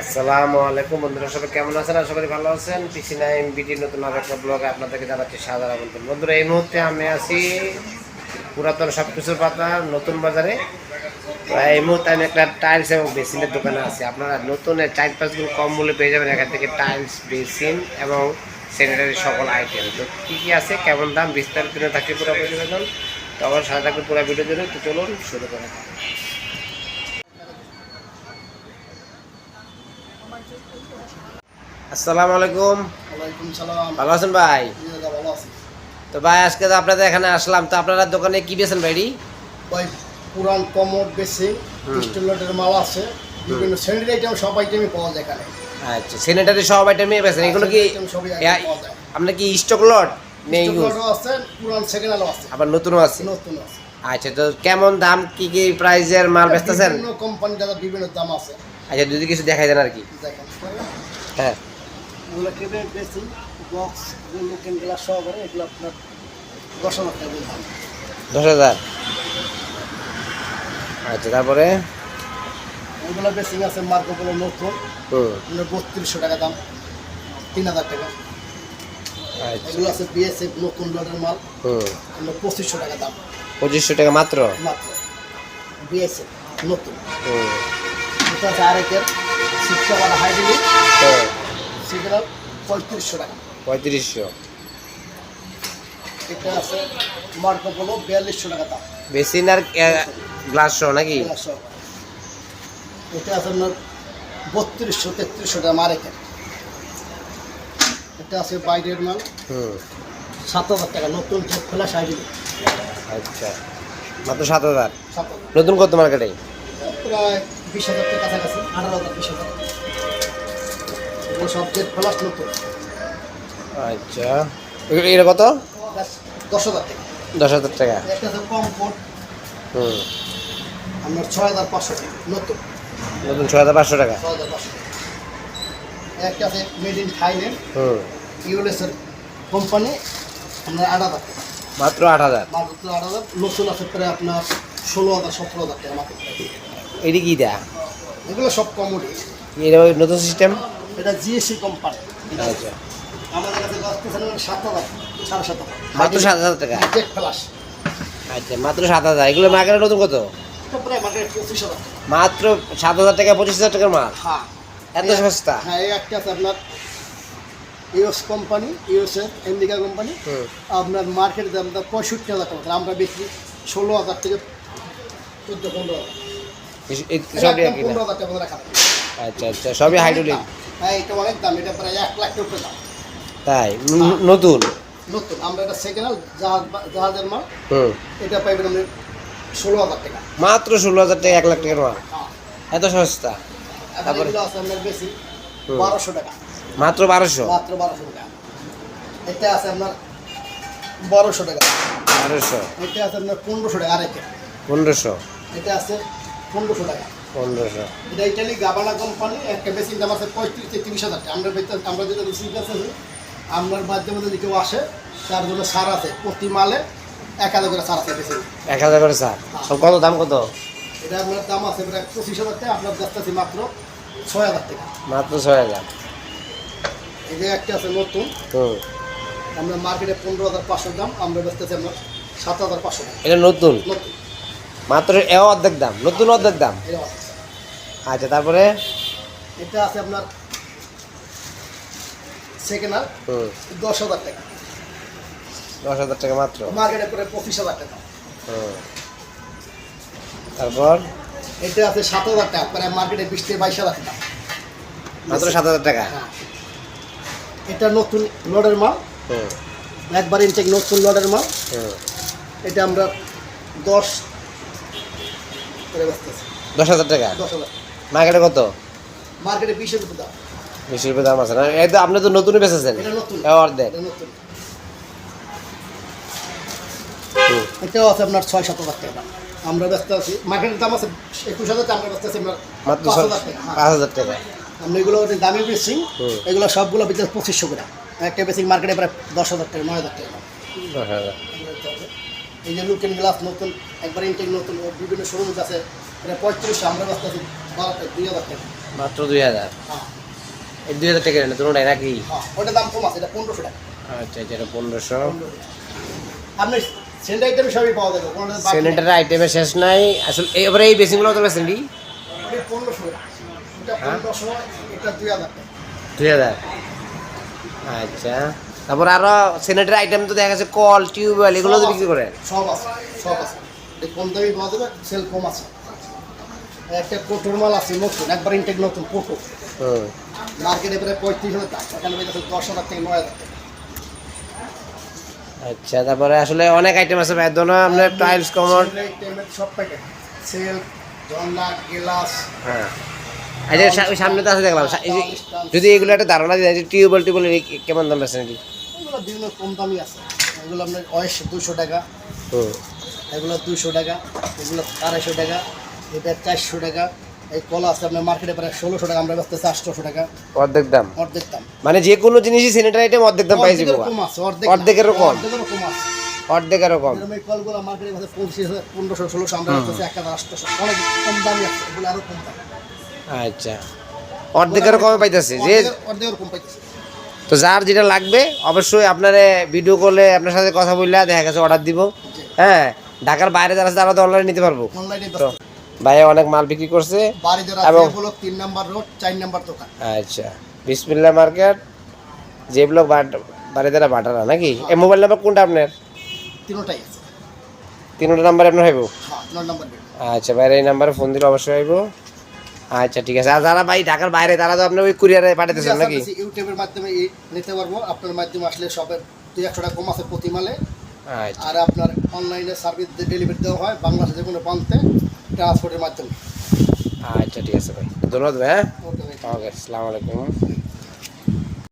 আসসালামু আলাইকুম বন্ধুরা, সবাই কেমন আছেন? আশা করি ভালো আছেন। পিসি নাইম বিটির নতুন আর একটা ব্লগে আপনাদেরকে জানাচ্ছি আমন্ত্রণ বন্ধুরা, এই মুহূর্তে আমি আছি পুরাতন সব কিছুর পাতা, নতুন বাজারে। এই মুহূর্তে আমি একটা টাইলস এবং বেসিনের দোকানে আছি। আপনারা নতুন টাইল পাসগুলো কম মূল্যে পেয়ে যাবেন এখান থেকে টাইলস বেসিন এবং স্যানিটারি সকল আইটেম তো কী কী আছে, কেমন দাম, বিস্তারিত থাকছে পুরো প্রতিবেদন। তো আমার সাথে থাকবে পুরো ভিডিও জন্য। তো চলুন শুরু করা আসসালামু আলাইকুম। ভালো আছেন ভাই? তো ভাই আজকে তো আপনাদের এখানে আসলাম তো আপনারা দোকানে কি বেছেন ওই পুরান কমোড বেশি হুম। স্টিল লটের মাল আছে বিভিন্ন শ্রেণির আইটেম সব আইটেমই পাওয়া যায় এখানে। আচ্ছা স্যানিটারি সব আইটেমই বেছেন এগুলো কি। আপনার কি স্টক লট নেই আছে পুরান সেকেন্ড আছে। আবার নতুনও আছে? নতুন আছে। আচ্ছা তো কেমন দাম কি কি প্রাইজের মাল বেচতেছেন? বিভিন্ন কোম্পানি দাদা বিভিন্ন দাম আছে। আচ্ছা যদি কিছু দেখাই দেন আর কি। হ্যাঁ। ওগুলো বেশি বক্স লুকেন গ্লাস সহকারে এগুলো আপনার দশ হাজার টাকা দশ হাজার। আচ্ছা তারপরে? বেশি আছে নতুন। বত্রিশশো টাকা দাম তিন হাজার টাকা। আচ্ছা। এগুলো আছে বিএসএফ নতুন লটের মাল। পঁচিশশো টাকা দাম। পঁচিশশো টাকা মাত্র? মাত্র। নতুন। হুম এটা আছে আরেকের শিক্ষা বালা হাইড্রিলি তো সেগুলো পঁয়ত্রিশশো টাকা। পঁয়ত্রিশশো। এটা আছে বিয়াল্লিশশো টাকা দাম। বেসিন আর গ্লাস সহ নাকি। এটা আছে আপনার বত্রিশশো তেত্রিশশো টাকা মারেকের এটা আছে বাইরের মাল। হুম। সাত হাজার টাকা নতুন ফ্ল্যাশ হাইড্রিলি আচ্ছা। মাত্র সাত হাজার? নতুন কত মার্কেটে প্রায় বিশ হাজার কাছাকাছি আঠারো হাজার বিশ হাজার। সব জেট ফ্ল্যাশ নতুন। আচ্ছা। এটা কত? দশ হাজার টাকা। দশ হাজার টাকা। একটা কমফোর্ট হুম। আপনার ছয় হাজার পাঁচশো টাকা নতুন। নতুন ছয় হাজার পাঁচশো টাকা। ছয় হাজার পাঁচশো টাকা। একটা আছে মেড ইন থাইল্যান্ড হুম। ইউএসের কোম্পানি আপনার আট হাজার টাকা। মাত্র আট হাজার। মাত্র আট হাজার। নতুন আছে প্রায় আপনার ষোলো হাজার সতেরো হাজার টাকা মাত্র। এটি কি দেয়া? এগুলো সব কমোডি এটা নতুন সিস্টেম এটা জিএসসি কোম্পানি আচ্ছা। আমাদের কাছে সাত হাজার সাড়ে সাত হাজার। মাত্র সাত হাজার টাকা? আচ্ছা মাত্র সাত হাজার। এগুলো মার্কেটে নতুন কত? মাত্র সাত হাজার টাকা পঁচিশ হাজার টাকার মাল? হ্যাঁ। এত সস্তা? হ্যাঁ একটা আপনার US company USA America company. আপনার মার্কেটের দাম দাম পঁয়ষট্টি হাজার টাকা। আমরা বিক্রি ষোলো হাজার থেকে চোদ্দ পনেরো হাজার। পনেরো হাজার টাকা রাখা আচ্ছা আচ্ছা সবই হাইড্রোলিক হ্যাঁ এটা অনেক দাম। এটা প্রায় এক লাখ টাকা দাম। তাই? ন- নতুন? নতুন। আমরা এটা সেকেন্ড হ্যান্ড জাহাজ জাহাজের মাল। এটা পাইবেন আপনি ষোলো হাজার টাকা। মাত্র ষোলো হাজার টাকা এক লাখ টাকার মাল? হ্যাঁ। এত সস্তা? তারপরে? বেশি। বারোশো টাকা। মাত্র বারোশো? মাত্র বারোশো টাকা। এটা আছে আপনার বারোশো টাকা। বারোশো। এটা আছে আপনার পনেরোশো টাকা আরেকে পনেরোশো। এটা আছে পনেরোশো টাকা। পনেরোশো। এটা ইটালি গাবানা কোম্পানি একটা বেশি দাম আছে পঁয়ত্রিশ থেকে তিরিশ হাজার টাকা। আমরা বেতন আমরা যেটা রিসিভ আছে আপনার মাধ্যমে যদি কেউ আসে তার জন্য সার আছে। প্রতি মালে এক হাজার করে সার আছে বেশি। এক হাজার করে সব কত দাম কত? এটা আপনার দাম আছে পঁচিশ হাজার টাকা আপনার মাত্র ছয় হাজার টাকা। মাত্র ছয় হাজার। এই যে একটা আছে নতুন আমরা মার্কেটে পনেরো হাজার পাঁচশো দাম আমরা বেচতেছি সাত হাজার পাঁচশো টাকা এটা নতুন? মাত্র অর্ধেক দাম নতুন অর্ধেক দাম। আচ্ছা তারপরে? এটা আছে আপনার সেকেন্ড হুম। দশ হাজার টাকা। দশ হাজার টাকা মাত্র? মার্কেটে করে পঁচিশ হাজার টাকা। হুম। তারপর? এটা আছে সাত হাজার টাকা প্রায় মার্কেটে বিশ থেকে বাইশ হাজার টাকা। মাত্র সাত হাজার টাকা? হ্যাঁ। এটা নতুন লডের মাল। একবার ইনটেক নতুন লডের মাল। এটা আমরা দশ দশ হাজার টাকা? মার্কেটে কত? মার্কেটে বিশ হাজার দাম। বিশ রুপে দাম আছে না? এই আপনি তো নতুনই বেচেছেন। এটা অর্ধেক। এটাও আছে আপনার ছয় সাত হাজার টাকা। আমরা ব্যস্ত আছি মার্কেটের দাম আছে একুশ হাজার টাকা, আমরা ব্যস্ত আছি আপনার পাঁচ হাজার টাকা। হ্যাঁ। পাঁচ হাজার টাকা। আমরা এগুলো দামি হুম। এগুলো সবগুলো বিচে পঁচিশশো করে। একটা বেসিক মার্কেটে প্রায় দশ হাজার টাকা নয় হাজার টাকা। দশ হাজার এই যে লুকেন গ্লাস নতুন একবার ইনটেক নতুন বিভিন্ন শোরুম আছে প্রায় পঁয়ত্রিশশো আমরা ব্যস্ত আছি বারো দুই হাজার টাকা। মাত্র দুই হাজার? হ্যাঁ। এই দুই হাজার টাকা না তোমরাই নাকি? হ্যাঁ ওটার দাম কম আছে এটা পনেরোশো টাকা। আচ্ছা আচ্ছা এটা পনেরোশো। আপনি সেন্ট আইটেম সবই পাওয়া যাবে স্যানিটারি আইটেমের শেষ নাই। আসলে এবারে এই বেসিনগুলো তো বেসেন পনেরোশো টাকা এটা হ্যাঁ? পনেরোশো এটা দুই হাজার টাকা। দুই হাজার? আচ্ছা। তারপর আরও স্যানিটারি আইটেম তো দেখা গেছে কল টিউবওয়েল এগুলো তো বিক্রি করে? সব আছে সব আছে। এই কম দামি পাওয়া যাবে সেল কম আছে। একটা কোটোর মাল আছে নতুন একবার ইনটেক নতুন কোটো মার্কেটে প্রায় পঁয়ত্রিশ হাজার টাকা এখানে দশ হাজার থেকে নয় হাজার আচ্ছা তারপরে আসলে অনেক আইটেম আছে ভাই দোনো আপনার টাইলস কমোড সব প্যাকেট সেল জন্না গ্লাস হ্যাঁ। আচ্ছা সামনে তো আছে দেখলাম। যদি এগুলো একটা ধারণা টিউবওয়েল টিউবওয়েল কেমন দাম এগুলো বিভিন্ন কম দামি আছে। এগুলো আপনার অয়েস দুশো টাকা। হুম। এগুলো দুশো টাকা এগুলো আড়াইশো টাকা এটা চারশো টাকা। এই কলা আছে আপনার মার্কেটে প্রায় ষোলোশো টাকা আমরা বেচতেছি আটশোশো টাকা। অর্ধেক দাম? অর্ধেক দাম। মানে যে কোনো জিনিসই স্যানিটারি আইটেম অর্ধেক দাম পাই যাব। অর্ধেকেরও কম আছে অর্ধেক অর্ধেকেরও কম। আছে। এই কলগুলো মার্কেটে পঁচিশ পনেরোশো ষোলোশো আমরা বেচতেছি এক আটশোশো। অনেক কম দামি আছে এগুলো আরও কম দাম। আচ্ছা। অর্ধেকেরও কমে পাইতেছে যে অর্ধেকের- অর্ধেকের কম পাইতেছে। তো যার যেটা লাগবে অবশ্যই আপনারা ভিডিও কলে আপনার সাথে কথা বললে দেখা গেছে অর্ডার দিব। হ্যাঁ ঢাকার বাইরে যারা তারা তো অনলাইনে নিতে পারব। তো ভাইয়া অনেক মাল বিক্রি করছে। এবং- তিন নাম্বার রোড চার নাম্বার দোকান। আচ্ছা। বিসমিল্লা মার্কেট যে ব্লক বাড়িদারা বাটারা নাকি? এই মোবাইল নাম্বার কোনটা আপনার? তিনোটাই আছে। তিনটা নাম্বার আপনার হইব? হ্যাঁ বেড আচ্ছা বাইরে এই নাম্বারে ফোন দিলে অবশ্যই হইব। আচ্ছা ঠিক আছে। আর যারা ভাই ঢাকার বাইরে তারা তো আপনি ওই কুরিয়ারে পাঠাতেছেন নাকি? ইউটিউবের মাধ্যমে নিতে পারব আপনার মাধ্যমে আসলে সবের দুই একশো টাকা কম আছে প্রতি মালে। আচ্ছা। আর আপনার অনলাইনে সার্ভিস ডেলিভারি দেওয়া হয় বাংলাদেশে যে কোনো প্রান্তে ট্রান্সপোর্টের মাধ্যমে। আচ্ছা ঠিক আছে ভাই। ধন্যবাদ ভাই হ্যাঁ? ওকে ভাই। ওকে আসসালামু আলাইকুম।